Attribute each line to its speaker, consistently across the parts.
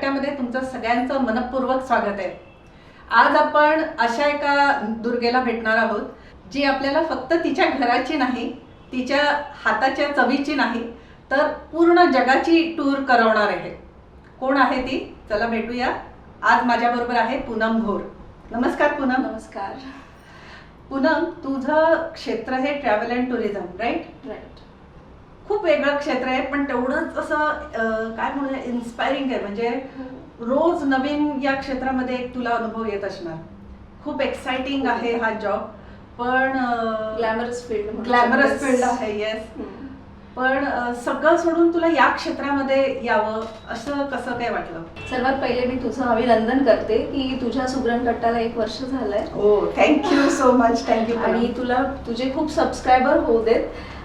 Speaker 1: कट्ट्यामध्ये तुमचं सगळ्यांचं मनपूर्वक स्वागत आहे. आज आपण अशा एका दुर्गेला भेटणार आहोत जी आपल्याला फक्त तिच्या घराची नाही तिच्या हाताच्या चवीची नाही तर पूर्ण जगाची टूर करवणार आहे. कोण आहे ती? चला भेटूया. आज माझ्याबरोबर आहे पूनम घोर. नमस्कार पूनम.
Speaker 2: नमस्कार.
Speaker 1: पूनम तुझं क्षेत्र हे travel and tourism right
Speaker 2: right
Speaker 1: खूप वेगळं क्षेत्र आहे पण तेवढंच असं काय म्हणूया इन्स्पायरिंग आहे. म्हणजे रोज नवीन या क्षेत्रामध्ये एक तुला अनुभव येत असणार. खूप एक्साइटिंग आहे हा जॉब पण
Speaker 2: ग्लॅमरस फील्ड
Speaker 1: ग्लॅमरस फील्ड आहे येस पण सगळं सोडून तुला या क्षेत्रामध्ये यावं असं कसं काय वाटलं?
Speaker 2: सर्वात पहिले मी तुझं अभिनंदन करते की तुझ्या सुग्रण कट्टाला एक वर्ष झालंय.
Speaker 1: हो थँक्यू सो मच थँक्यू
Speaker 2: आणि तुला तुझे खूप सबस्क्रायबर होऊ देत.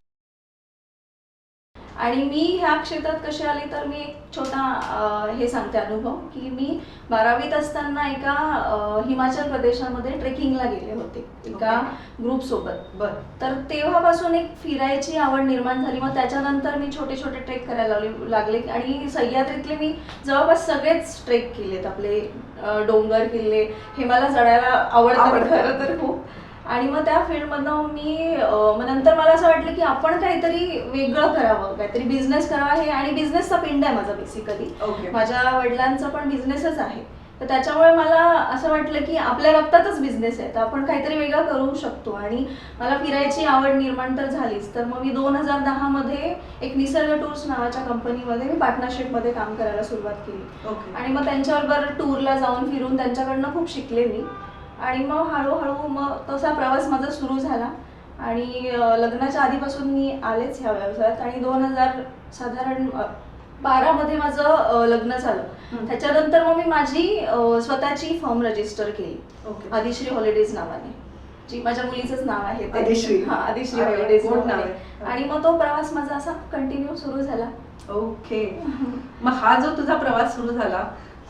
Speaker 2: आणि मी ह्या क्षेत्रात कशी आली तर मी एक छोटा हे सांगते अनुभव की मी बारावीत असताना एका हिमाचल प्रदेशामध्ये ट्रेकिंगला गेले होते एका ग्रुप सोबत.
Speaker 1: बर.
Speaker 2: तर तेव्हापासून एक फिरायची आवड निर्माण झाली. मग त्याच्यानंतर मी छोटे छोटे ट्रेक करायला लागले लागले. आणि सह्याद्रीतले मी जवळपास सगळेच ट्रेक केलेत. आपले डोंगर किल्ले हे मला चढायला आवडतं. खरं तर खूप. आणि मग त्या फील्डमधनं मी मग नंतर मला असं वाटलं की आपण काहीतरी वेगळं करावं काहीतरी बिझनेस करावा. हे आणि बिझनेसचा पिंड आहे माझा बेसिकली माझ्या वडिलांचा पण बिझनेसच आहे. तर त्याच्यामुळे मला असं वाटलं की आपल्या रक्तातच बिझनेस आहे. तर आपण काहीतरी वेगळं करू शकतो. आणि मला फिरायची आवड निर्माण तर झालीच. तर मग मी दोन हजार दहामध्ये एक निसर्ग टूर्स नावाच्या कंपनीमध्ये मी पार्टनरशिपमध्ये काम करायला सुरुवात केली.
Speaker 1: ओके
Speaker 2: आणि मग त्यांच्याबरोबर टूरला जाऊन फिरून त्यांच्याकडनं खूप शिकले मी. आणि मग हळूहळू मग तसा प्रवास माझा सुरू झाला आणि लग्नाच्या आधीपासून मी आलेच ह्या व्यवसायात आणि दोन हजार साधारण बारामध्ये माझं लग्न झालं. त्याच्यानंतर मग मी माझी स्वतःची फर्म रजिस्टर केली
Speaker 1: ओके
Speaker 2: आदिश्री हॉलिडेज नावाने जी माझ्या मुलीचंच नाव आहे ते.
Speaker 1: आदिश्री.
Speaker 2: हा आदिश्री हॉलिडेज
Speaker 1: नाव. आहे.
Speaker 2: आणि मग तो प्रवास माझा असा कंटिन्यू सुरू झाला
Speaker 1: ओके मग हा जो तुझा प्रवास सुरू झाला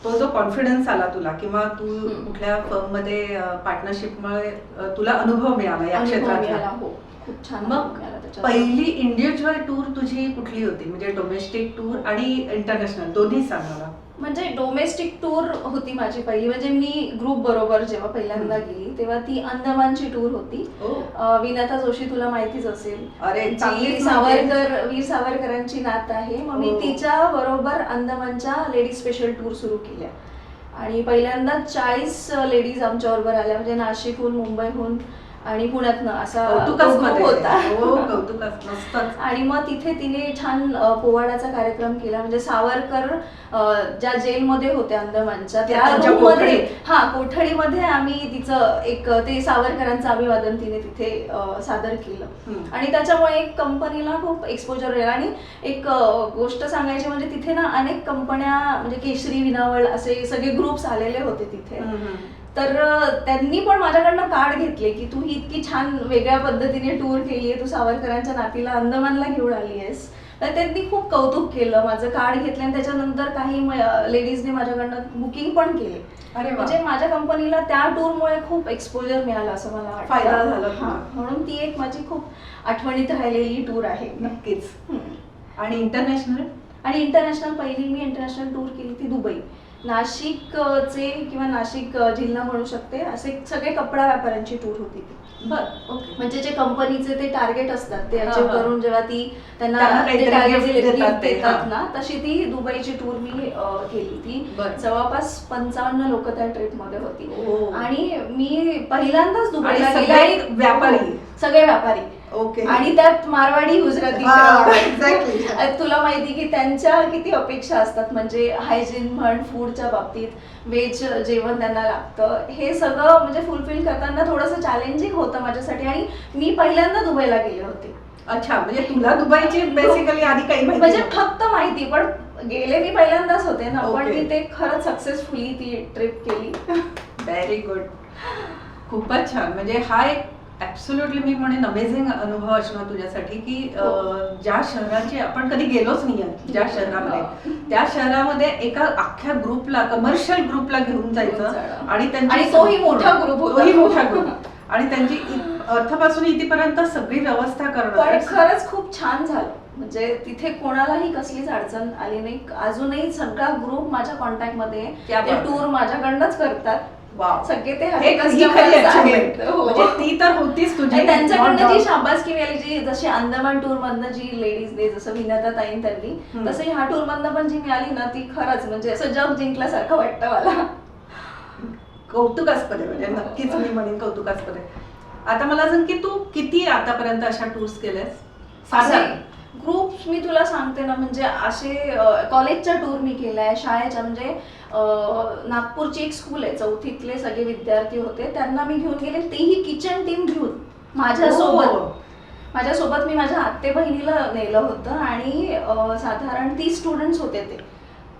Speaker 1: तो जो कॉन्फिडन्स आला तुला किंवा तू. कुठल्या फर्ममध्ये पार्टनरशिपमुळे तुला अनुभव मिळाला या क्षेत्रात
Speaker 2: हो खूप छान
Speaker 1: मग. पहिली इंडिव्हिज्युअल टूर तुझी कुठली होती म्हणजे डोमेस्टिक टूर आणि इंटरनॅशनल दोन्ही सांग मला
Speaker 2: म्हणजे डोमेस्टिक टूर होती माझी पहिली. म्हणजे मी ग्रुप बरोबर जेव्हा पहिल्यांदा गेली तेव्हा ती अंदमानची टूर होती. अं, विनाता जोशी तुला माहितीच असेल.
Speaker 1: अरे
Speaker 2: जी
Speaker 1: चांगलीच
Speaker 2: सावरकर वीर सावरकरांची नात आहे. मग मी
Speaker 1: हो.
Speaker 2: तिच्या बरोबर अंदमानच्या लेडीज स्पेशल टूर सुरू केल्या. आणि पहिल्यांदा चाळीस लेडीज आमच्या बरोबर आल्या. म्हणजे नाशिकहून मुंबईहून आणि पुण्यातनं असा
Speaker 1: मध्ये
Speaker 2: होता.
Speaker 1: हो
Speaker 2: आणि मग तिथे तिने छान पोवाडाचा कार्यक्रम केला. म्हणजे सावरकर ज्या जेलमध्ये होत्या अंदमानच्या त्या मध्ये. हा कोठडीमध्ये आम्ही तिचं एक ते सावरकरांचं अभिवादन तिने तिथे सादर केलं. आणि त्याच्यामुळे एक कंपनीला खूप एक्सपोजर मिळाला आणि एक गोष्ट सांगायची म्हणजे तिथे ना अनेक कंपन्या म्हणजे केशरी विनावळ असे सगळे ग्रुप्स आलेले होते तिथे. तर त्यांनी पण माझ्याकडनं कार्ड घेतले की तू ही इतकी छान वेगळ्या पद्धतीने टूर केली आहे तू सावरकरांच्या नातीला अंदमानला घेऊन आली आहेस तर त्यांनी खूप कौतुक केलं माझं कार्ड घेतलं आणि त्याच्यानंतर काही लेडीजने माझ्याकडनं बुकिंग पण केले.
Speaker 1: अरे.
Speaker 2: म्हणजे माझ्या कंपनीला त्या टूरमुळे खूप एक्सपोजर मिळालं असं मला
Speaker 1: फायदा झाला
Speaker 2: हा. म्हणून ती एक माझी खूप आठवणीत राहिलेली टूर आहे.
Speaker 1: नक्कीच. आणि इंटरनॅशनल
Speaker 2: आणि इंटरनॅशनल पहिली मी इंटरनॅशनल टूर केली ती दुबई. नाशिकचे किंवा नाशिक जिल्हा म्हणू शकते असे सगळे कपडा व्यापाऱ्यांची टूर होती
Speaker 1: बर ओके
Speaker 2: म्हणजे जे कंपनीचे ते टार्गेट असतात ते अचीव. करून जेव्हा ती त्यांना ते target
Speaker 1: देतात
Speaker 2: gift
Speaker 1: ते,
Speaker 2: देतात. ना तशी ती दुबईची टूर मी अ, केली ती
Speaker 1: बरं.
Speaker 2: जवळपास पंचावन्न लोक त्या ट्रिपमध्ये होती
Speaker 1: ओ.
Speaker 2: आणि मी पहिल्यांदाच दुबईला
Speaker 1: आणि सगळे व्यापारी?
Speaker 2: हो, सगळे व्यापारी
Speaker 1: ओके
Speaker 2: आणि त्यात मारवाडी गुजराती तुला माहिती की त्यांच्या किती अपेक्षा असतात म्हणजे हायजीन म्हण फूडच्या बाबतीत व्हेज जेवण त्यांना लागतं. हे सगळं म्हणजे फुलफिल करताना थोडंसं चॅलेंजिंग होतं माझ्यासाठी आणि मी पहिल्यांदा दुबईला गेले होते.
Speaker 1: अच्छा म्हणजे तुला दुबईची बेसिकली आधी काही
Speaker 2: म्हणजे. फक्त माहिती पण गेले मी पहिल्यांदाच होते ना पण. मी ते खरंच सक्सेसफुली ती ट्रिप केली.
Speaker 1: व्हेरी गुड खूपच छान. म्हणजे हा एक ऍब्सोल्युटली मी म्हणेन अमेझिंग अनुभव असणार तुझ्यासाठी की
Speaker 2: हो.
Speaker 1: ज्या शहराची आपण कधी गेलोच नाही ज्या
Speaker 2: हो.
Speaker 1: शहरामध्ये त्या शहरामध्ये एका अख्ख्या ग्रुपला कमर्शियल ग्रुपला घेऊन जायचं. आणि त्यांची
Speaker 2: तोही मोठा होता.
Speaker 1: तोही मोठा ग्रुप आणि त्यांची अर्थपासून इथपर्यंत सगळी व्यवस्था करणं
Speaker 2: खरंच खूप छान झालं म्हणजे तिथे कोणालाही कसलीच अडचण आली नाही अजूनही सगळा ग्रुप माझ्या
Speaker 1: कॉन्टॅक्टमध्ये.
Speaker 2: टूर माझ्याकडनंच करतात सगळे ते
Speaker 1: हे. म्हणजे ती तर होतीच तुझी
Speaker 2: त्यांच्याकडनं जी. शाबासकी मिळाली जी जशी अंदमान टूर मधनं जी लेडीजने जसं विनता ताईन त्यांनी. तसं ह्या टूर मधनं पण जी मिळाली ना ती खरंच म्हणजे असं जग जिंकल्यासारखं वाटतं मला.
Speaker 1: कौतुकास्पद आहे म्हणजे नक्कीच मी म्हणेन कौतुकास्पद आहे. आता मला सांग की तू किती आतापर्यंत अशा टूर्स केल्यास? साधारण
Speaker 2: ग्रुप्स मी तुला सांगते ना म्हणजे असे कॉलेजच्या टूर मी केलाय शाळेच्या म्हणजे नागपूरची एक स्कूल आहे चौथीतले सगळे विद्यार्थी होते. त्यांना मी घेऊन गेले. तेही किचन टीम घेऊन माझ्यासोबत.
Speaker 1: हो.
Speaker 2: माझ्यासोबत मी माझ्या आत्ते बहिणीला नेलं होतं आणि साधारण तीस स्टुडंट्स होते ते.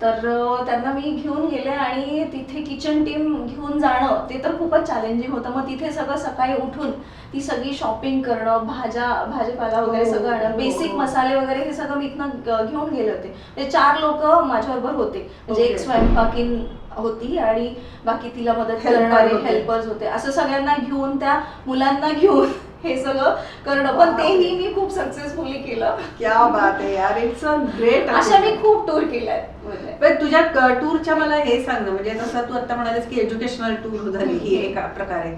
Speaker 2: तर त्यांना मी घेऊन गेले आणि तिथे किचन टीम घेऊन जाणं ते तर खूपच चॅलेंजिंग होतं मग तिथे सगळं सकाळी उठून ती सगळी शॉपिंग करणं भाज्या भाजीपाला वगैरे
Speaker 1: हो,
Speaker 2: सगळं आणणं
Speaker 1: हो,
Speaker 2: बेसिक
Speaker 1: हो.
Speaker 2: मसाले वगैरे हे सगळं मी इथनं घेऊन गेले होते म्हणजे चार लोक माझ्याबरोबर होते म्हणजे एक. स्वयंपाकीन होती आणि बाकी तिला मदत करणारे. हेल्पर्स होते असं सगळ्यांना घेऊन त्या मुलांना घेऊन हे सगळं करणं. पण. तेही मी खूप सक्सेसफुली केलं.
Speaker 1: क्या बात आहे यार इट्स अ ग्रेट
Speaker 2: अशा मी खूप टूर म्हणजे
Speaker 1: पण तुझ्या टूरच्या मला हे सांग ना म्हणजे जसं तू आता म्हणालीस की एज्युकेशनल टूर झाली ही एका प्रकारे.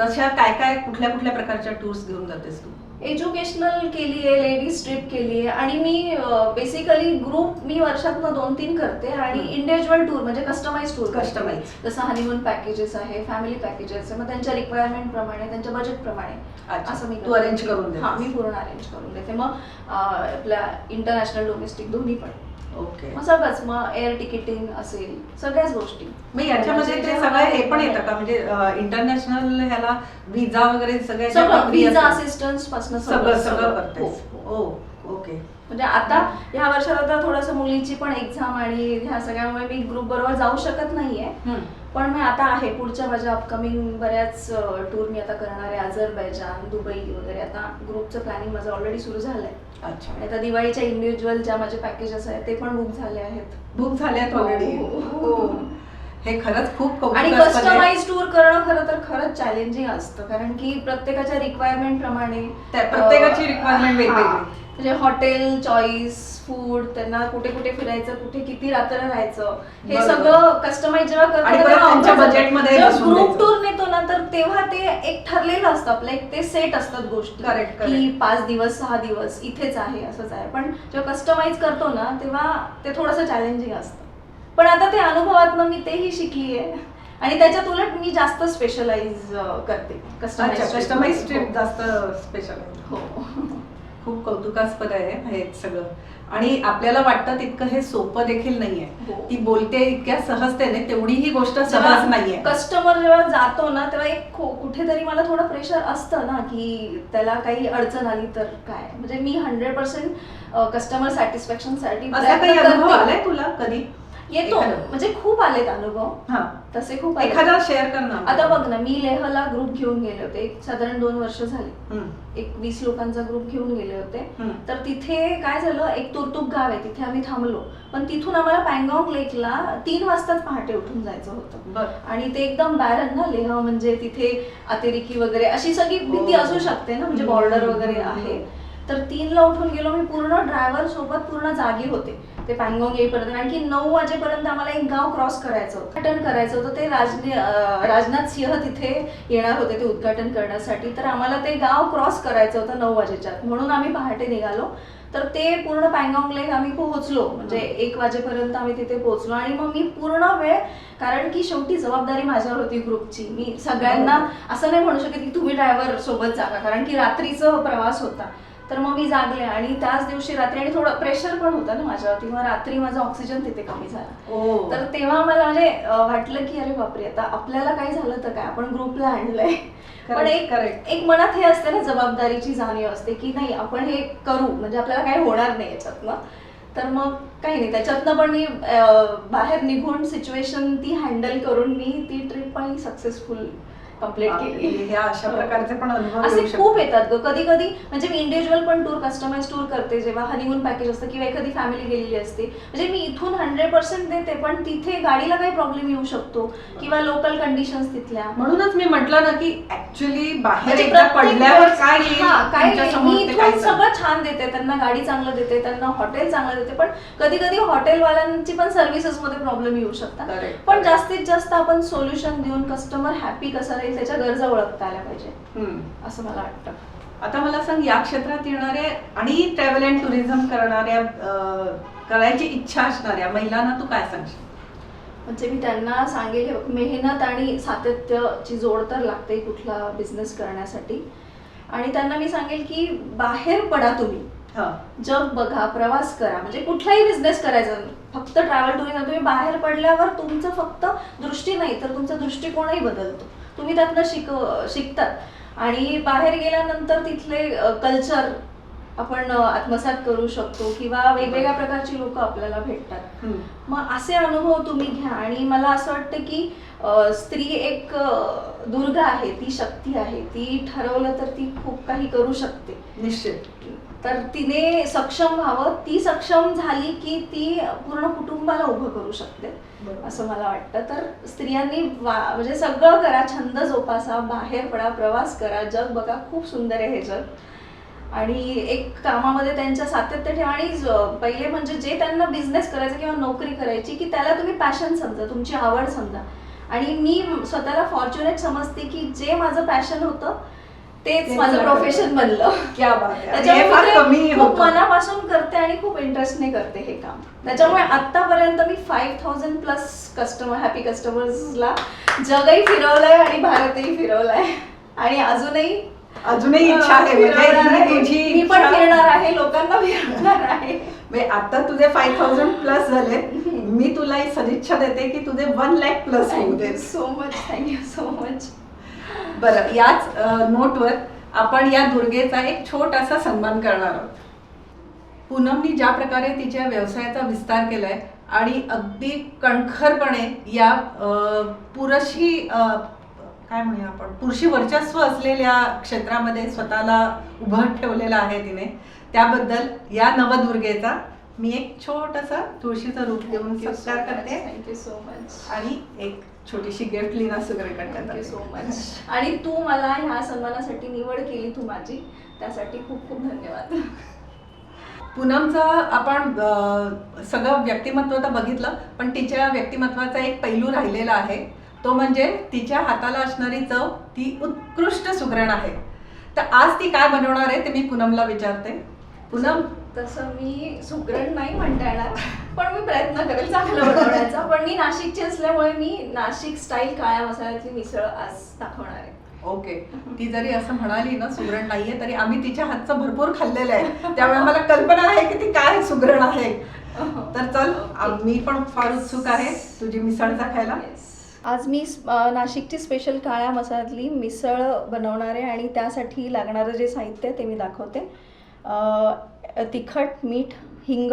Speaker 1: तशा काय काय कुठल्या कुठल्या प्रकारच्या टूर्स घेऊन जातेस तू
Speaker 2: एज्युकेशनल केली आहे लेडीज ट्रिप केली आहे आणि मी बेसिकली ग्रुप मी वर्षातनं दोन तीन करते आणि. इंडिव्हिज्युअल टूर म्हणजे कस्टमाइज टूर
Speaker 1: Customize.
Speaker 2: जसं हनीमून पॅकेजेस आहे फॅमिली पॅकेजेस आहे मग त्यांच्या रिक्वायरमेंट प्रमाणे त्यांच्या बजेट प्रमाणे. असं मी
Speaker 1: तू arrange करून.
Speaker 2: हा मी पूर्ण अरेंज करून देते मग आपल्या इंटरनॅशनल डोमेस्टिक दोन्ही पण
Speaker 1: ओके.
Speaker 2: मग सगळंच मग एअर तिकिटिंग असेल सगळ्याच गोष्टी.
Speaker 1: मग याच्यामध्ये ते सगळं हे पण येतं का? म्हणजे इंटरनॅशनल ह्याला विजा वगैरे सगळ्या ज्या
Speaker 2: सगळं
Speaker 1: प्रक्रिया
Speaker 2: विजा
Speaker 1: असतात,
Speaker 2: असिस्टन्सपासून
Speaker 1: सगळं सगळं
Speaker 2: हो,
Speaker 1: करतेस
Speaker 2: हो.
Speaker 1: Oh okay.
Speaker 2: म्हणजे आता ह्या वर्षात आता थोडस मुलीची पण एक्झाम आणि ह्या सगळ्यामुळे मी ग्रुप बरोबर जाऊ शकत नाहीये. पण मी आता आहे पुढच्या माझ्या अपकमिंग बऱ्याच टूर मी आता करणार आहे. अझरबैजान दुबई वगैरे. आता ग्रुपचं प्लॅनिंग माझं ऑलरेडी सुरू झालंय.
Speaker 1: अच्छा
Speaker 2: आणि आता दिवाळीच्या इंडिव्हिज्युअल ज्या माझे पॅकेजेस आहेत ते पण बुक झाले आहेत
Speaker 1: बुक झाल्यात ऑलरेडी
Speaker 2: हो.
Speaker 1: हे खरंच खूप
Speaker 2: आणि
Speaker 1: कौतुकास्पद आहे.
Speaker 2: कस्टमाइज टूर करणं खरं तर खरंच चॅलेंजिंग असतं कारण की प्रत्येकाच्या रिक्वायरमेंट प्रमाणे
Speaker 1: त्या प्रत्येकाची
Speaker 2: अं,
Speaker 1: requirement वेगवेगळी.
Speaker 2: हा. म्हणजे हॉटेल चॉईस फूड त्यांना कुठे कुठे फिरायचं कुठे किती रात्र राहायचं हे. सगळं कस्टमाइज जेव्हा करतो ग्रुप. टूर नेतो ना तर तेव्हा ते एक ठरलेलं असतं आपलं एक ते सेट असतात गोष्टी. की. पाच दिवस सहा दिवस इथेच आहे असंच आहे. पण जेव्हा कस्टमाइज करतो ना तेव्हा ते थोडंसं चॅलेंजिंग असतं. पण आता ते अनुभवातनं मी तेही शिकली आहे आणि त्याच्यात उलट मी जास्त स्पेशलाइज करते. कस्टमाइज
Speaker 1: कस्टमाइज ट्रिप जास्त स्पेशल
Speaker 2: हो.
Speaker 1: खूप कौतुकास्पद आहे हे सगळं. आणि आपल्याला वाटतं तितकं हे सोपं देखील नाहीये.
Speaker 2: हो.
Speaker 1: ती बोलते इतक्या सहजतेने तेवढी ही गोष्ट सहज नाहीये.
Speaker 2: कस्टमर जेव्हा जातो ना तेव्हा एक कुठेतरी मला थोडं प्रेशर असतं ना की त्याला काही अडचण आली तर काय? म्हणजे मी हंड्रेड पर्सेंट कस्टमर
Speaker 1: सॅटिस्फॅक्शनसाठी तुला कधी?
Speaker 2: येतो.
Speaker 1: एखादा?
Speaker 2: म्हणजे खूप आलेत अनुभव.
Speaker 1: हा.
Speaker 2: तसे खूप आलेत.
Speaker 1: एखादा शेअर कर ना.
Speaker 2: आता बघ ना मी लेहला ग्रुप घेऊन गेले होते. एक साधारण दोन वर्ष झाली.
Speaker 1: हम्म,
Speaker 2: एक वीस लोकांचा ग्रुप घेऊन गेले होते.
Speaker 1: हम्म.
Speaker 2: तर तिथे काय झालं एक तुरतुक गाव आहे. तिथे आम्ही थांबलो. पण तिथून आम्हाला पॅंगॉंग लेकला तीन वाजताच पहाटे उठून जायचं होतं.
Speaker 1: बर.
Speaker 2: आणि ते एकदम बॅरन ना लेह म्हणजे तिथे अतिरेकी वगैरे अशी सगळी भीती
Speaker 1: हो.
Speaker 2: असू शकते ना म्हणजे बॉर्डर
Speaker 1: हम्म,
Speaker 2: वगैरे. आहे. तर तीनला उठून गेलो. मी पूर्ण ड्रायव्हर सोबत पूर्ण जागी होते. ते पॅंगॉंग येईपर्यंत. कारण की नऊ वाजेपर्यंत आम्हाला एक गाव क्रॉस करायचं होतं. उद्घाटन करायचं होतं. ते राजने राजनाथ सिंह तिथे येणार होते ते उद्घाटन करण्यासाठी. तर आम्हाला ते गाव क्रॉस करायचं होतं नऊ वाजेच्या. म्हणून आम्ही पहाटे निघालो. तर ते पूर्ण पॅंगॉंग लेक आम्ही पोहोचलो. म्हणजे एक वाजेपर्यंत आम्ही तिथे पोहोचलो. आणि मग मी पूर्ण वेळ कारण की शेवटी जबाबदारी माझ्यावर होती ग्रुपची. मी सगळ्यांना असं नाही म्हणू शकत की तुम्ही ड्रायव्हर सोबत जागा. कारण की रात्रीचा प्रवास होता. तर मग मी जागले आणि त्याच दिवशी रात्री आणि थोडं प्रेशर पण होतं ना माझ्यावरती मग रात्री माझा ऑक्सिजन तिथे कमी झाला. तर तेव्हा मला म्हणजे वाटलं की अरे बापरे आता आपल्याला काय झालं तर काय? आपण ग्रुपला आणलंय. पण एक. एक मनात हे असते ना जबाबदारीची जाणीव असते की नाही आपण हे करू. म्हणजे आपल्याला काही होणार नाही याच्यातनं. तर मग काही नाही. त्याच्यातनं पण मी बाहेर निघून सिच्युएशन ती हँडल करून मी ती ट्रिप पण सक्सेसफुल कंप्लीट केली.
Speaker 1: हे अशा प्रकारचे पण अनुभव
Speaker 2: असे. खूप येतात ग. कधी कधी म्हणजे मी इंडिव्हिज्युअल पण टूर कस्टमाइज टूर करते. जेव्हा हनीमून पॅकेज असतं किंवा एखादी फॅमिली गेलेली असते. म्हणजे मी इथून हंड्रेड पर्सेंट देते पण तिथे गाडीला काही प्रॉब्लेम येऊ शकतो किंवा लोकल कंडिशन्स तिथल्या.
Speaker 1: म्हणूनच मी म्हटलं ना की ऍक्च्युली बाहेर
Speaker 2: म्हणजे
Speaker 1: एकदा पडल्यावर काय
Speaker 2: हा, काय. सगळं छान देते. त्यांना गाडी चांगलं देते त्यांना हॉटेल चांगलं देते. पण कधी कधी हॉटेलवाल्यांची पण सर्व्हिसेस मध्ये प्रॉब्लेम येऊ शकतात. पण. जास्तीत जास्त आपण सोल्युशन देऊन कस्टमर हॅपी कसा राहील? त्याच्या गरजा ओळखता आल्या पाहिजे. असं मला वाटतं.
Speaker 1: आता मला सांग या क्षेत्रात येणाऱ्या आणि ट्रॅव्हल अँड टुरिझम करणाऱ्या करायची इच्छा असणाऱ्या महिलांना तू काय सांगशील?
Speaker 2: म्हणजे मी त्यांना सांगेल मेहनत आणि सातत्याची जोड तर लागते कुठला बिझनेस करण्यासाठी. आणि त्यांना मी सांगेल की बाहेर पडा तुम्ही. जग बघा प्रवास करा. म्हणजे कुठलाही बिझनेस करायचा. फक्त ट्रॅव्हल टुरिझम तुम्ही बाहेर पडल्यावर तुमचं फक्त दृष्टी नाही तर तुमचा दृष्टिकोनही बदलतो. तुम्ही त्यातनं शिक शिकतात. आणि बाहेर गेल्यानंतर तिथले कल्चर आपण आत्मसात करू शकतो किंवा वेगवेगळ्या प्रकारची लोक आपल्याला भेटतात. मग असे अनुभव तुम्ही घ्या आणि मला असं वाटतं की स्त्री एक दुर्ग आहे ती शक्ती आहे. ती ठरवलं तर ती खूप काही करू शकते.
Speaker 1: निश्चित.
Speaker 2: तर तिने सक्षम व्हावं. ती सक्षम झाली की ती पूर्ण कुटुंबाला उभं करू शकते. असं मला वाटतं. तर स्त्रियांनी वा म्हणजे सगळं करा छंद जोपासा बाहेर पडा प्रवास करा. जग बघा खूप सुंदर आहे हे जग. आणि एक कामामध्ये त्यांच्या सातत्य ठेवा आणि पहिले म्हणजे जे त्यांना बिझनेस करायचं किंवा नोकरी करायची की त्याला तुम्ही पॅशन समजा तुमची आवड समजा. आणि मी स्वतःला फॉर्च्युनेट समजते की जे माझं पॅशन होतं तेच माझं प्रोफेशन. बनलं.
Speaker 1: क्या
Speaker 2: त्याच्यामुळे खूप. मनापासून करते आणि खूप इंटरेस्टने करते हे काम. त्याच्यामुळे आतापर्यंत मी five thousand plus customer happy कस्टमर्सला जगही फिरवलंय आणि भारतही फिरवलाय. आणि अजूनही
Speaker 1: अजूनही इच्छा आहे. म्हणजे. तुझी
Speaker 2: पण फिरणार आहे. लोकांना फिरवणार आहे.
Speaker 1: आता तुझे फाईव्ह थाउजंड प्लस झाले. मी तुला सदिच्छा देते की तुझे वन लॅक प्लस होऊ दे.
Speaker 2: So much thank you so much
Speaker 1: बरं याच नोटवर आपण या दुर्गेचा एक छोटासा सन्मान करणार आहोत. पूनमनी ज्या प्रकारे तिच्या व्यवसायाचा विस्तार केलाय आणि अगदी कणखरपणे या अ, काय म्हणूया आपण पुरुषी वर्चस्व असलेल्या क्षेत्रामध्ये स्वतःला उभं ठेवलेलं आहे तिने त्याबद्दल या नवदुर्गेचा मी एक छोटासा तुळशीचं रूप देऊन सत्कार करते.
Speaker 2: थँक्यू सो मच
Speaker 1: आणि एक छोटीशी gift Leena Sugare
Speaker 2: thank you so much आणि तू मला ह्या सन्मानासाठी निवड केली तू माझी. त्यासाठी खूप खूप धन्यवाद.
Speaker 1: पूनमचं आपण सगळं व्यक्तिमत्व तर बघितलं पण तिच्या व्यक्तिमत्वाचा एक पैलू राहिलेला आहे. तो म्हणजे तिच्या हाताला असणारी चव ती उत्कृष्ट सुगरण आहे. तर आज ती काय बनवणार आहे ते मी पूनमला विचारते. पूनम
Speaker 2: तसं मी सुगरण नाही म्हणता येणार पण मी प्रयत्न करेल चांगलं बनवण्याचा. पण मी नाशिकची असल्यामुळे मी नाशिक स्टाईल काळ्या मसाल्यातली मिसळ आज दाखवणार आहे.
Speaker 1: ओके. ती जरी असं म्हणाली ना सुगरण नाहीये तरी आम्ही तिच्या हातचं भरपूर खाल्लेलं आहे. त्यामुळे मला कल्पना आहे की ती काय सुगरण आहे. तर चल मी पण फार उत्सुक आहे तुझी मिसळचा खायला.
Speaker 2: आज मी नाशिकची स्पेशल काळ्या मसाल्यातली मिसळ बनवणार आहे आणि त्यासाठी लागणारं जे साहित्य आहे ते मी दाखवते. अ, तिखट मीठ हिंग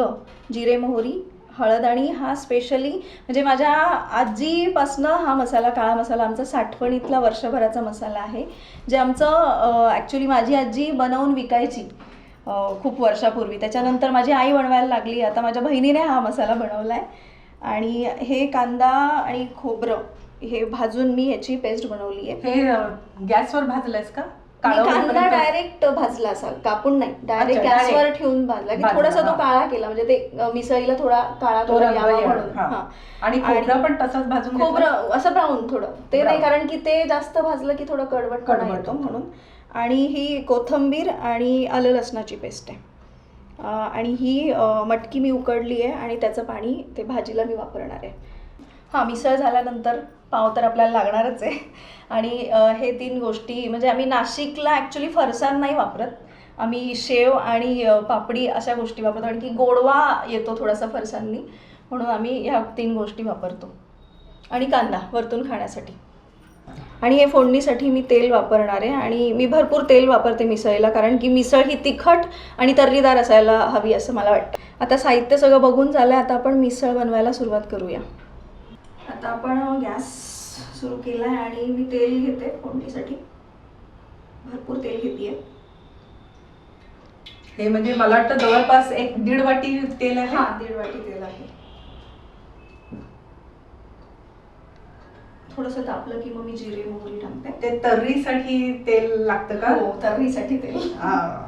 Speaker 2: जिरे मोहरी हळद आणि हा स्पेशली म्हणजे माझ्या आजीपासनं हा मसाला काळा मसाला आमचा साठवणीतला वर्षभराचा मसाला आहे जे आमचं ॲक्च्युली माझी आजी बनवून विकायची खूप वर्षापूर्वी. त्याच्यानंतर माझी आई बनवायला लागली. आता माझ्या बहिणीने हा मसाला बनवला आहे आणि हे कांदा आणि खोबरं हे भाजून मी याची पेस्ट बनवली आहे
Speaker 1: हे गॅसवर भाजलं
Speaker 2: आहेस
Speaker 1: का?
Speaker 2: कांदा? डायरेक्ट भाजला असा कापून नाही डायरेक्ट गॅसवर. ठेवून भाजला की थोडासा तो. काळा केला म्हणजे ते मिसळीला थोडा काळा यावा.
Speaker 1: आणि खोबरं पण तसंच भाजून?
Speaker 2: खोबरं असं ब्राऊन थोडं ते नाही. कारण की ते जास्त भाजलं की थोडं कडवट
Speaker 1: कडवट
Speaker 2: येतो. म्हणून आणि ही कोथंबीर आणि आलं लसणाची पेस्ट आहे आणि ही मटकी मी उकडली आहे आणि त्याचं पाणी ते भाजीला मी वापरणार आहे हां मिसळ झाल्यानंतर पाव तर आपल्याला लागणारच आहे. आणि हे तीन गोष्टी म्हणजे आम्ही नाशिकला ॲक्च्युली फरसाण नाही वापरत. आम्ही शेव आणि पापडी अशा गोष्टी वापरतो. आणि की गोडवा येतो थोडासा फरसांनी म्हणून आम्ही ह्या तीन गोष्टी वापरतो. आणि कांदा वरतून खाण्यासाठी. आणि हे फोडणीसाठी मी तेल वापरणार आहे. आणि मी भरपूर तेल वापरते मिसळीला कारण की मिसळ ही तिखट आणि तर्रीदार असायला हवी असं मला वाटतं. आता साहित्य सगळं बघून झालं आता आपण मिसळ बनवायला सुरुवात करूया. आता आपण गॅस सुरू केला आहे आणि मी तेल घेते फोडणीसाठी. भरपूर तेल घेते
Speaker 1: हे म्हणजे मला वाटतं जवळपास एक दीड वाटी तेल आहे.
Speaker 2: हा दीड वाटी तेल आहे. थोडस तापलं की मग मी जिरे मोहरी टाकते.
Speaker 1: ते तर्रीसाठी तेल लागतं का?
Speaker 2: हो तर्रीसाठी तेल.
Speaker 1: हा.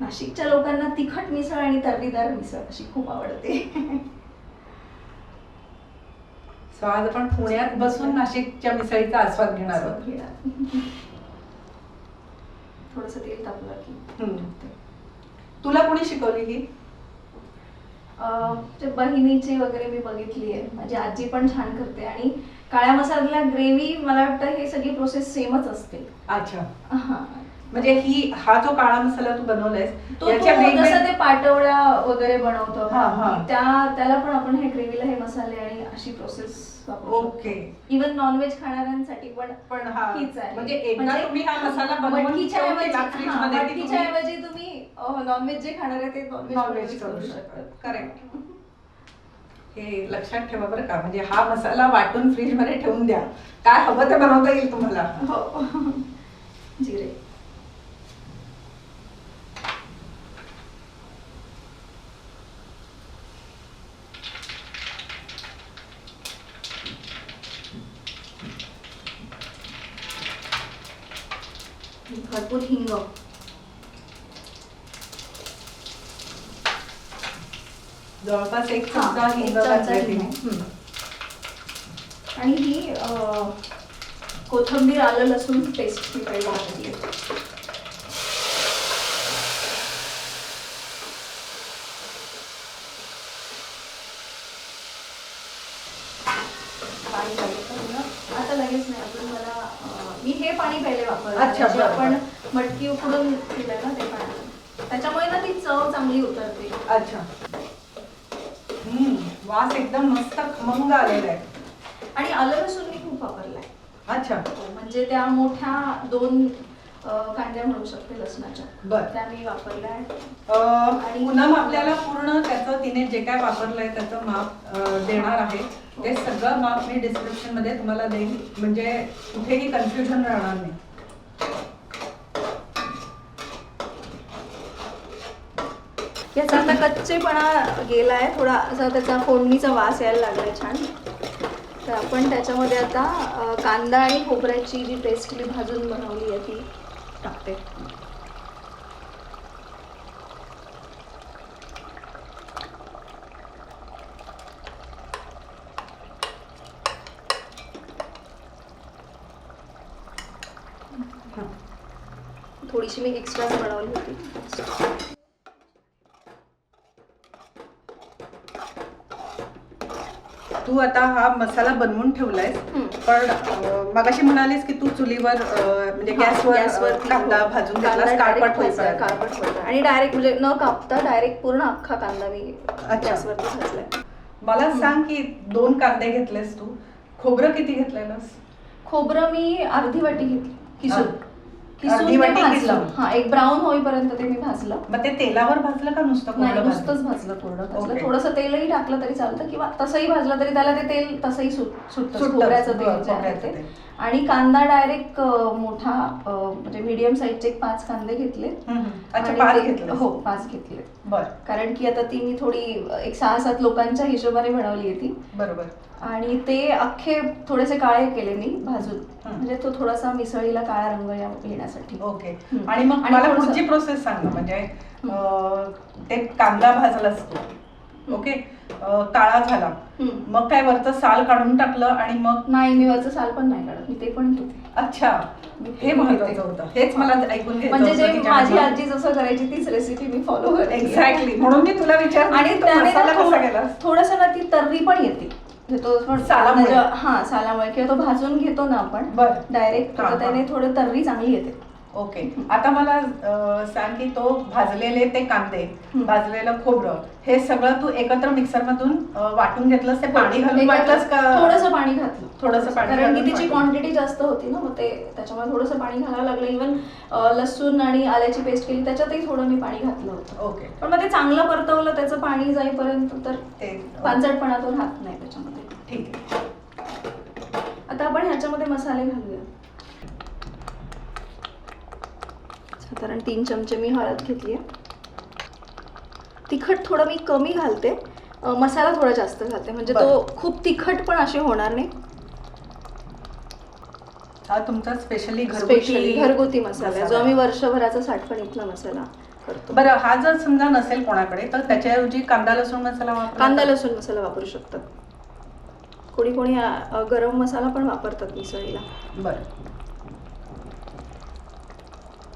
Speaker 2: नाशिकच्या लोकांना तिखट मिसळ आणि तर्रीदार मिसळ अशी खूप आवडते.
Speaker 1: So आज आपण पुण्यात बसून नाशिकच्या मिसळीचा आस्वाद घेणार आहोत.
Speaker 2: थोडस तेल तापलं की.
Speaker 1: हम्म. तुला कोणी शिकवली ही?
Speaker 2: अं, ते बहिणीची वगैरे मी बघितली आहे. माझी आजी पण छान करते आणि काळ्या मसाल्याला ग्रेव्ही मला वाटतं हे सगळी प्रोसेस सेमच असते.
Speaker 1: अच्छा.
Speaker 2: हा.
Speaker 1: म्हणजे ही हा जो काळा मसाला तू बनवलायस
Speaker 2: तो
Speaker 1: याच्या
Speaker 2: जसं ते पाटवड्या वगैरे बनवतो
Speaker 1: हा, हा.
Speaker 2: त्या त्याला पण आपण हे ग्रेव्हीला हे मसाले आणि अशी process
Speaker 1: okay
Speaker 2: even non veg खाणाऱ्यांसाठी पण
Speaker 1: पण हा
Speaker 2: हीच आहे.
Speaker 1: म्हणजे एकदा तुम्ही हा मसाला बनवून
Speaker 2: मटकीच्या
Speaker 1: ठेवून
Speaker 2: ऐवजी
Speaker 1: दिला fridge
Speaker 2: हा,
Speaker 1: मध्ये की
Speaker 2: मटकीच्या
Speaker 1: तुम्ही
Speaker 2: ऐवजी तुम्ही नॉनव्हेज जे खाणार आहे ते
Speaker 1: नॉनव्हेज करू शकतात करेक्ट हे लक्षात ठेवा बरं का म्हणजे हा मसाला वाटून फ्रीजमध्ये ठेवून द्या. काय हवं ते बनवता येईल तुम्हाला.
Speaker 2: हो. जिरे भरपूर हिंग
Speaker 1: जवळपास एक
Speaker 2: हा,
Speaker 1: चमचा
Speaker 2: एक
Speaker 1: हिंग
Speaker 2: चमचा
Speaker 1: घातले
Speaker 2: हिंग.
Speaker 1: तिने. हम्म.
Speaker 2: आणि ही अं, कोथिंबीर आलं लसूण पेस्ट मी पहिला घातली पाणी पाहिजे का तुला? आता लगेच नाही आपण मला अं, मी हे पाणी पहिले
Speaker 1: अच्छा,
Speaker 2: जे
Speaker 1: बरं,
Speaker 2: आपण
Speaker 1: बरं.
Speaker 2: मटकी उकडून दिलंय ना ते पाणी त्याच्यामुळे ना ती चव चांगली उतरते
Speaker 1: अच्छा वास एकदम मस्त खमंग आलेला आहे.
Speaker 2: आणि आलं लसूण मी खूप वापरलाय.
Speaker 1: अच्छा.
Speaker 2: म्हणजे त्या मोठ्या दोन अं, कांड्या म्हणू शकते लसणाच्या.
Speaker 1: बर.
Speaker 2: त्या मी वापरल्या.
Speaker 1: पूनम आपल्याला पूर्ण त्याचं तिने जे काय वापरलंय त्याचं माप देणार आहे. ते सगळं माप मी डिस्क्रिप्शनमध्ये तुम्हाला देईन. म्हणजे कुठेही कन्फ्युजन राहणार नाही.
Speaker 2: याचा आता कच्चेपणा गेलाय थोडा असा त्याचा फोडणीचा वास यायला लागलाय छान. तर आपण त्याच्यामध्ये आता कांदा आणि खोबऱ्याची जी पेस्ट मी भाजून बनवली आहे ती टाकते. थोडीशी मी एक्स्ट्राच बनवली होती.
Speaker 1: तू आता हा मसाला बनवून ठेवलायस. पण मगाशी म्हणालीस की तू चुलीवर म्हणजे गॅसवर
Speaker 2: गॅसवर
Speaker 1: कांदा भाजून घेतलास काळपट
Speaker 2: काळपट होईपर्यंत. आणि डायरेक्ट म्हणजे न कापता डायरेक्ट पूर्ण अख्खा कांदा मी
Speaker 1: अच्छा.
Speaker 2: गॅसवरती भाजलाय
Speaker 1: मला सांग की दोन कांदे घेतलेस तू खोबरं किती घेतलेलंस
Speaker 2: खोबरं मी अर्धी वाटी घेतली किसून
Speaker 1: अर्धी
Speaker 2: किसून ते
Speaker 1: वाटी
Speaker 2: भाजलं
Speaker 1: किसून.
Speaker 2: हा एक ब्राऊन होईपर्यंत ते मी भाजलं
Speaker 1: मग ते तेलावर भाजलं का नुसतं
Speaker 2: नाही
Speaker 1: खोबरं
Speaker 2: नुसतंच
Speaker 1: भाजलं?
Speaker 2: भाजलं कोरडं भाजलं
Speaker 1: Okay.
Speaker 2: थोडंसं तेलही टाकलं तरी चालतं किंवा तसंही भाजलं तरी त्याला ते तेल तसंही सुट सुटतं
Speaker 1: सुटतं.
Speaker 2: खोबऱ्याचं
Speaker 1: बरं,
Speaker 2: तेल जे आहे
Speaker 1: खोबऱ्याचं
Speaker 2: ते
Speaker 1: तेल.
Speaker 2: आणि कांदा डायरेक्ट मोठा अं, म्हणजे मीडियम साईजचे एक पाच कांदे घेतले
Speaker 1: हम्म. अच्छा
Speaker 2: आणि
Speaker 1: पाच
Speaker 2: ते-
Speaker 1: घेतले
Speaker 2: हो पाच घेतले
Speaker 1: बर
Speaker 2: कारण की आता ती मी थोडी एक सहा सात लोकांच्या हिशोबाने बनवली आहे ती
Speaker 1: बरोबर
Speaker 2: आणि ते अख्खे थोडेसे काळे केले मी भाजून. म्हणजे तो थोडासा मिसळीला काळा रंग या- येण्यासाठी
Speaker 1: ओके. आणि मग मला पुढची प्रोसेस सांग म्हणजे ते कांदा भाजलास तू ओके? काळा झाला. मग काय वरचं साल काढून टाकलं आणि मग?
Speaker 2: नाही मी वरचं साल पण नाही काढत. मी ते पण घेते.
Speaker 1: अच्छा. हे महत्वाचं होतं. हेच मला ऐकून
Speaker 2: म्हणजे जे माझी. आजी जसं करायची तीच रेसिपी मी फॉलो करते.
Speaker 1: एक्झॅक्टली म्हणून मी तुला विचार
Speaker 2: आणि थोडस ना ती तर्री पण येते. तो
Speaker 1: सालामुळे.
Speaker 2: जेव्हा- हा सालामुळे किंवा तो भाजून घेतो ना आपण
Speaker 1: बर
Speaker 2: डायरेक्ट तर. त्याने थोडं तर्री चांगली येते
Speaker 1: ओके. आता मला सांग की तो भाजलेले ते कांदे. भाजलेलं खोबरं हे सगळं तू एकत्र मिक्सर मधून वाटून घेतलंस ते पाणी घालून वाटलंस का?
Speaker 2: थोडस पाणी घातलं.
Speaker 1: थोडंसं पाणी
Speaker 2: कारण की तिची. क्वांटिटी जास्त होती ना मग ते त्याच्यामुळे थोडंसं पाणी घालावं लागलं. इव्हन लसूण आणि आल्याची पेस्ट केली त्याच्यातही थोडं मी पाणी घातलं होतं.
Speaker 1: ओके.
Speaker 2: पण मग ते चांगलं परतवलं त्याचं पाणी जाईपर्यंत तर
Speaker 1: ते
Speaker 2: पांचटपणा तो राहत नाही त्याच्यामध्ये.
Speaker 1: ठीक आहे.
Speaker 2: ह्याच्यामध्ये मसाले घालूया. साधारण तीन चमचे मी हळद घेतली आहे तिखट थोडं मी कमी घालते. मसाला थोडा जास्त घालते. म्हणजे तो खूप तिखट पण असे होणार नाही.
Speaker 1: हा तुमचा स्पेशली घरगुती
Speaker 2: स्पेशली घरगुती मसाला जो आम्ही वर्षभराचा साठवणीतला मसाला करतो.
Speaker 1: बरं हा जर समजा नसेल कोणाकडे तर त्याच्याऐवजी कांदा लसूण मसाला वापरा
Speaker 2: कांदा लसूण मसाला वापरू शकतात कोणी कोणी गरम मसाला पण वापरतात मिसळीला.
Speaker 1: बरं.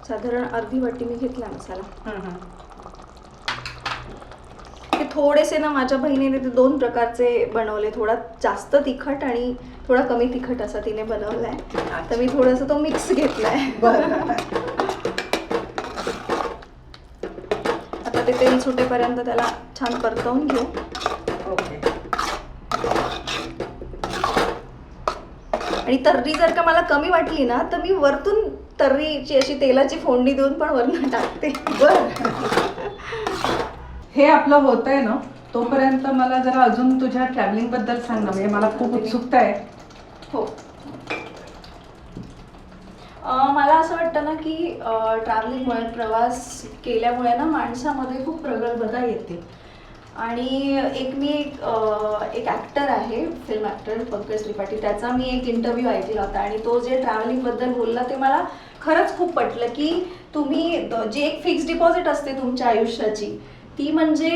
Speaker 2: साधारण अर्धी वाटी मी घेतला मसाला. हे थोडेसे ना माझ्या बहिणीने ते दोन प्रकारचे बनवले. थोडा जास्त तिखट आणि थोडा कमी तिखट असा तिने बनवलाय. तर मी थोडासा तो मिक्स घेतलाय. आता ते तेल सुटेपर्यंत त्याला छान परतवून घेऊ.
Speaker 1: ओके.
Speaker 2: आणि तर्री जर का मला कमी वाटली ना तर मी वरतून तर्रीची अशी तेलाची फोडणी देऊन पण वरून टाकते.
Speaker 1: बर. हे आपलं होत आहे ना तोपर्यंत मला जरा अजून तुझ्या ट्रॅव्हलिंगबद्दल सांग ना म्हणजे मला खूप उत्सुकता आहे.
Speaker 2: हो. मला असं वाटतं ना की ट्रॅव्हलिंगमुळे प्रवास केल्यामुळे ना माणसामध्ये खूप प्रगल्भता येते. आणि एक मी एक एक ॲक्टर आहे फिल्म ॲक्टर पंकज त्रिपाठी त्याचा मी एक इंटरव्ह्यू ऐकला होता आणि तो जे ट्रॅव्हलिंगबद्दल बोलला ते मला खरंच खूप पटलं की तुम्ही जी एक फिक्स डिपॉझिट असते तुमच्या आयुष्याची ती म्हणजे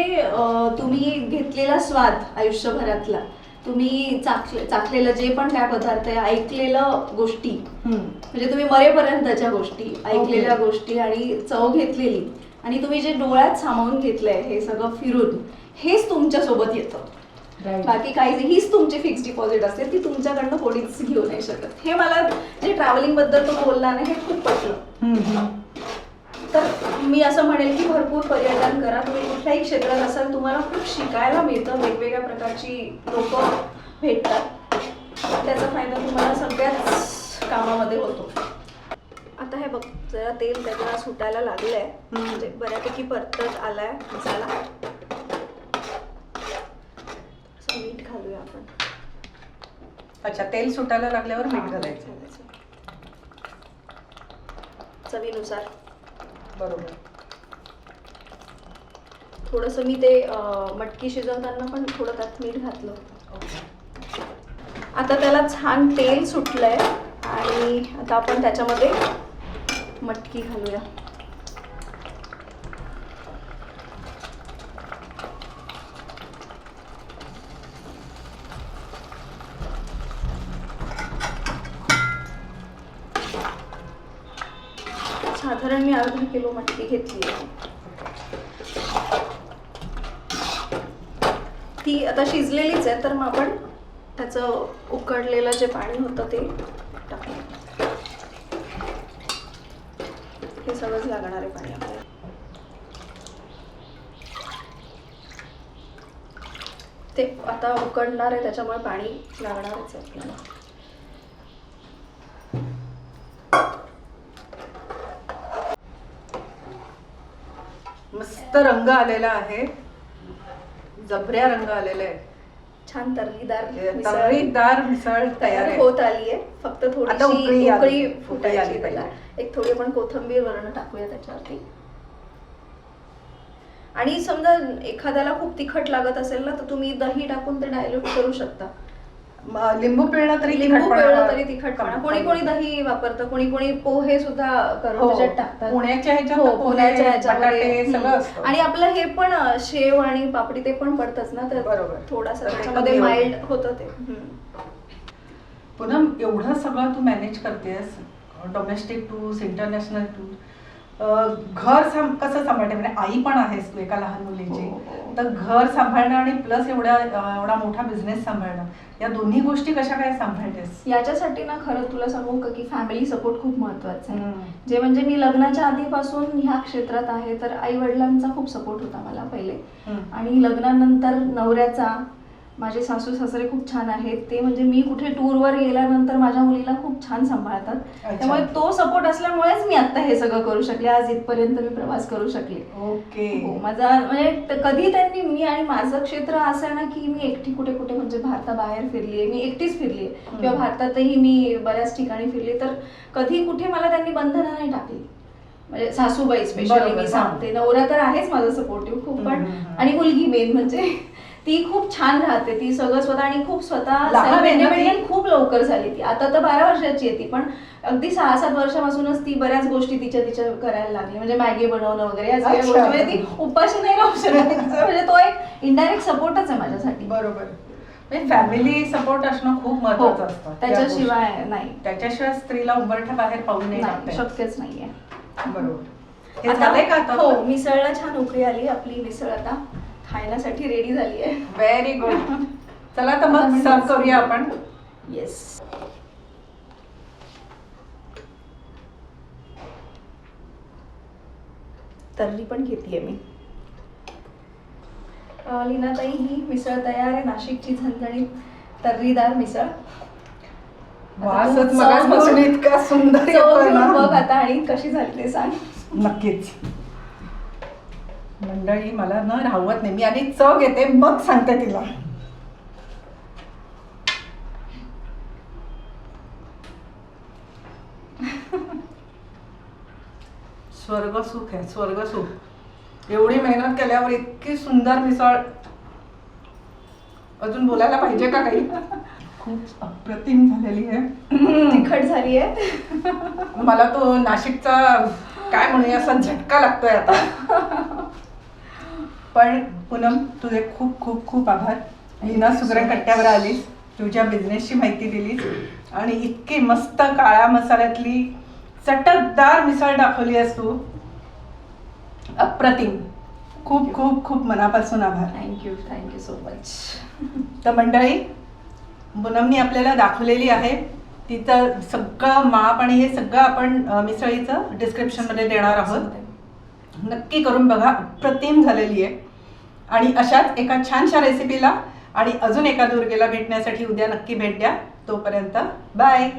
Speaker 2: तुम्ही घेतलेला स्वाद आयुष्यभरातला तुम्ही चाखले चाखलेलं जे पण काय पदार्थ आहे ऐकलेलं गोष्टी. म्हणजे तुम्ही मरेपर्यंतच्या गोष्टी ऐकलेल्या. गोष्टी आणि चव घेतलेली आणि तुम्ही जे डोळ्यात सामावून घेतलंय हे सगळं फिरून हेच तुमच्यासोबत येतं. बाकी काही नाही. हीच तुमची फिक्स डिपॉझिट असते ती तुमच्याकडनं कोणीच घेऊ नाही शकत हे मला जे ट्रॅव्हलिंगबद्दल तो बोलला ना हे खूप पटलं. तर मी असं म्हणेल की भरपूर पर्यटन करा तुम्ही कुठल्याही क्षेत्रात असाल तुम्हाला खूप शिकायला मिळतं वेगवेगळ्या प्रकारची लोक भेटतात त्याचा फायदा तुम्हाला सगळ्याच कामामध्ये होतो आता हे बघ जरा तेल त्याला सुटायला लागलंय. म्हणजे बऱ्यापैकी परतत आलाय मसाला मीठ घालूया आपण.
Speaker 1: अच्छा तेल सुटायला लागल्यावर मीठ घालायचं.
Speaker 2: चवीनुसार.
Speaker 1: बरोबर.
Speaker 2: थोडंसं मी ते अं, मटकी शिजवताना पण थोडं त्यात मीठ घातलं.
Speaker 1: ओके.
Speaker 2: आता त्याला छान तेल सुटलंय आणि आता आपण त्याच्यामध्ये मटकी घालूया. साधारण मी अर्धा किलो मटकी घेतली आहे. ती आता शिजलेलीच आहे तर मग आपण त्याचं उकडलेलं जे पाणी होतं ते टाकू. हे सगळंच लागणार आहे पाणी आपल्याला. ते आता उकडणार आहे त्याच्यामुळे पाणी लागणारच आहे आपल्याला.
Speaker 1: मस्त रंग आलेला आहे. जबऱ्या रंग आलेला आहे.
Speaker 2: छान तर्रीदार मिसळ
Speaker 1: तर्रीदार मिसळ तयार आहे.
Speaker 2: होत आली आहे. फक्त
Speaker 1: आता
Speaker 2: थोडीशी
Speaker 1: उकळी आली.
Speaker 2: उकळी
Speaker 1: उकळी
Speaker 2: फुटायची
Speaker 1: आली
Speaker 2: त्याला.
Speaker 1: पाहिजे.
Speaker 2: एक थोडी आपण कोथंबीर वरण टाकूया त्याच्यावरती. आणि समजा एखाद्याला खूप तिखट लागत असेल ना तर तुम्ही दही टाकून ते डायल्यूट करू शकता.
Speaker 1: लिंबू पिळलं तरी
Speaker 2: लिंबू पिळलं तरी तिखटपणा कोणी कोणी दही वापरतं कोणी कोणी पोहे सुद्धा करून
Speaker 1: हो.
Speaker 2: त्याच्यात टाकतात
Speaker 1: पुण्याच्या ह्याच्यात
Speaker 2: हो, पुण्याच्या
Speaker 1: असतं.
Speaker 2: आणि आपलं हे पण शेव आणि पापडी ते पण पडतच ना तर
Speaker 1: बरोबर.
Speaker 2: थोडासा त्याच्यामध्ये. माइल्ड होतं ते.
Speaker 1: पुन्हा एवढं सगळं तू मॅनेज करतेस डोमेस्टिक टूर्स इंटरनॅशनल टूर घर कसं सांभाळते म्हणजे आई पण आहेस तू एका लहान मुलीची
Speaker 2: हो, हो.
Speaker 1: तर घर सांभाळणं आणि प्लस एवढ्या एवढा मोठा बिझनेस सांभाळणं या दोन्ही गोष्टी कशा काय सांभाळतेस
Speaker 2: याच्यासाठी ना खरं तुला सांगू का की फॅमिली सपोर्ट खूप महत्त्वाचा आहे. जे म्हणजे मी लग्नाच्या आधीपासून ह्या क्षेत्रात आहे तर आई वडिलांचा खूप सपोर्ट होता मला पहिले. आणि लग्नानंतर नवऱ्याचा माझे सासू सासरे खूप छान आहेत. ते म्हणजे मी कुठे टूरवर गेल्यानंतर माझ्या मुलीला खूप छान सांभाळतात. त्यामुळे तो सपोर्ट असल्यामुळेच मी आता हे सगळं करू शकले. आज इथपर्यंत मी प्रवास करू शकले.
Speaker 1: ओके.
Speaker 2: हो माझा म्हणजे कधी त्यांनी मी आणि माझं क्षेत्र असं आहे ना की मी एकटी कुठे कुठे म्हणजे भारताबाहेर फिरली मी एकटीच फिरली किंवा भारतातही मी बऱ्याच ठिकाणी फिरली तर कधी कुठे मला त्यांनी बंधनं नाही टाकली. म्हणजे सासूबाई स्पेशली मी. सांगते. नवरा तर आहेच माझा सपोर्टिव्ह खूप पण. आणि मुलगी मेन म्हणजे ती खूप छान राहते ती सगळं स्वतः आणि खूप स्वतः खूप लवकर झाली ती. आता तर बारा वर्षाची आहे ती पण अगदी सहा सात वर्षापासूनच ती बऱ्याच गोष्टी तिच्या तिच्या करायला लागली. म्हणजे मॅगी बनवणं वगैरे या सगळ्या. गोष्टी. म्हणजे ती उपाशी नाही राहू शकत. म्हणजे तो एक इनडायरेक्ट सपोर्टच आहे माझ्यासाठी.
Speaker 1: बरोबर. म्हणजे फॅमिली सपोर्ट असणं खूप महत्वाचं
Speaker 2: हो.
Speaker 1: असतं. त्या
Speaker 2: त्याच्याशिवाय. नाही.
Speaker 1: त्याच्याशिवाय स्त्रीला उंबरठ्या बाहेर पाहू
Speaker 2: नाही. शक्यच नाहीये.
Speaker 1: बरोबर. हो
Speaker 2: मिसळला छान उकळी आली आपली मिसळ आता. खाण्यासाठी रेडी झाली आहे
Speaker 1: व्हेरी गुड चला तर मग सर्व करूया आपण.
Speaker 2: येस तर्री पण घेतलीये मी. अं, लीनाताई ही मिसळ तयार आहे. नाशिकची झणझणीत तर्रीदार मिसळ.
Speaker 1: वासच मगासपासून
Speaker 2: घेऊन-
Speaker 1: इतका सुंदर.
Speaker 2: बघ आता आणि कशी झाली ते सांग.
Speaker 1: नक्कीच. मंडळी मला न राहवत नाही. मी आधी चव घेते मग सांगते तिला. स्वर्ग सुख आहे स्वर्ग सुख. एवढी मेहनत केल्यावर इतकी सुंदर मिसळ. अजून बोलायला पाहिजे का काही? खूप अप्रतिम झालेली आहे.
Speaker 2: तिखट झाली आहे.
Speaker 1: मला तो नाशिकचा काय म्हणूया असा झटका लागतोय आता. पण पूनम तुझे खूप खूप खूप आभार. लीना सुगरण कट्ट्यावर आलीस. तुझ्या बिझनेसची माहिती दिलीस. आणि इतकी मस्त काळ्या मसाल्यातली चटकदार मिसळ दाखवली आहेस तू. अप्रतिम. खूप खूप खूप मनापासून आभार.
Speaker 2: थँक्यू थँक्यू सो मच
Speaker 1: तर मंडळी पूनमनी आपल्याला दाखवलेली आहे. तिचं सगळं माप आणि हे सगळं आपण मिसळीचं डिस्क्रिप्शनमध्ये देणार आहोत. नक्की करून बघा अप्रतिम झालेली आहे. आणि अशाच एका छानशा रेसिपीला आणि अजून एका दुर्गेला भेटण्यासाठी उद्या नक्की भेट द्या. तोपर्यंत बाय